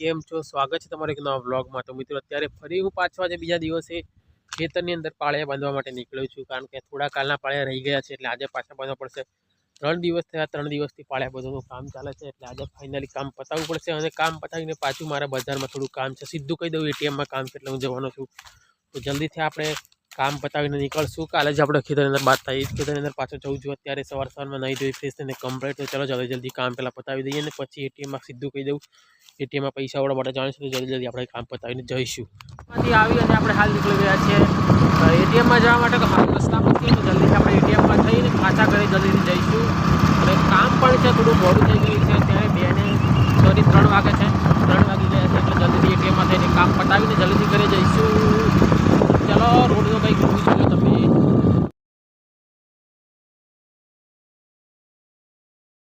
કેમ છો? સ્વાગત છે તમારો એક નવા વ્લોગમાં. તો મિત્રો, અત્યારે ફરી હું પાછો આજે બીજા દિવસે ખેતરની અંદર પાળિયા બાંધવા માટે નીકળ્યો છું. કારણ કે થોડા કાલના પાળિયા રહી ગયા છે, એટલે આજે પાછા બાંધવા પડશે. ત્રણ દિવસ થયા, ત્રણ દિવસથી પાળિયા બધું કામ ચાલે છે, એટલે આજે ફાઇનલી કામ પતાવવું પડશે અને કામ પતાવીને પાછું મારા બજારમાં થોડું કામ છે. સીધું કહી દઉં એટીએમમાં કામ છે, એટલે હું જવાનો છું. તો જલ્દીથી આપણે કામ પતાવીને નીકળશું. કાલે જ આપણે ખેતરની અંદર બાદ થાય. ખેતરની અંદર પાછો જવું જોઈએ અત્યારે સવાર સવારમાં નહીં જોઈએ ફ્રેશ થઈને કમ્પ્લીટ તો ચલો જલ્દી જલ્દી કામ પહેલાં પતાવી દઈએ ને પછી એટીએમમાં સીધું કહી દઉં. એટીએમમાં પૈસા વાળા માટે જાણીશું તો જલ્દી જલ્દી આપણે કામ પતાવીને જઈશું. માંથી આવી અને આપણે હાલ નીકળી ગયા છીએ. એટીએમમાં જવા માટે હાલ રસ્તામાં છીએ તો જલ્દી આપણે એટીએમમાં થઈને પાછા ઘરે જલ્દી જઈશું. અને કામ પણ છે, થોડું મોડું થઈ ગયું છે ત્યારે બેને સોરી, ત્રણ વાગે છે. ત્રણ વાગી ગયા છે એટલે જલ્દીથી એટીએમમાં થઈને કામ પતાવીને જલ્દીથી ઘરે જઈશું.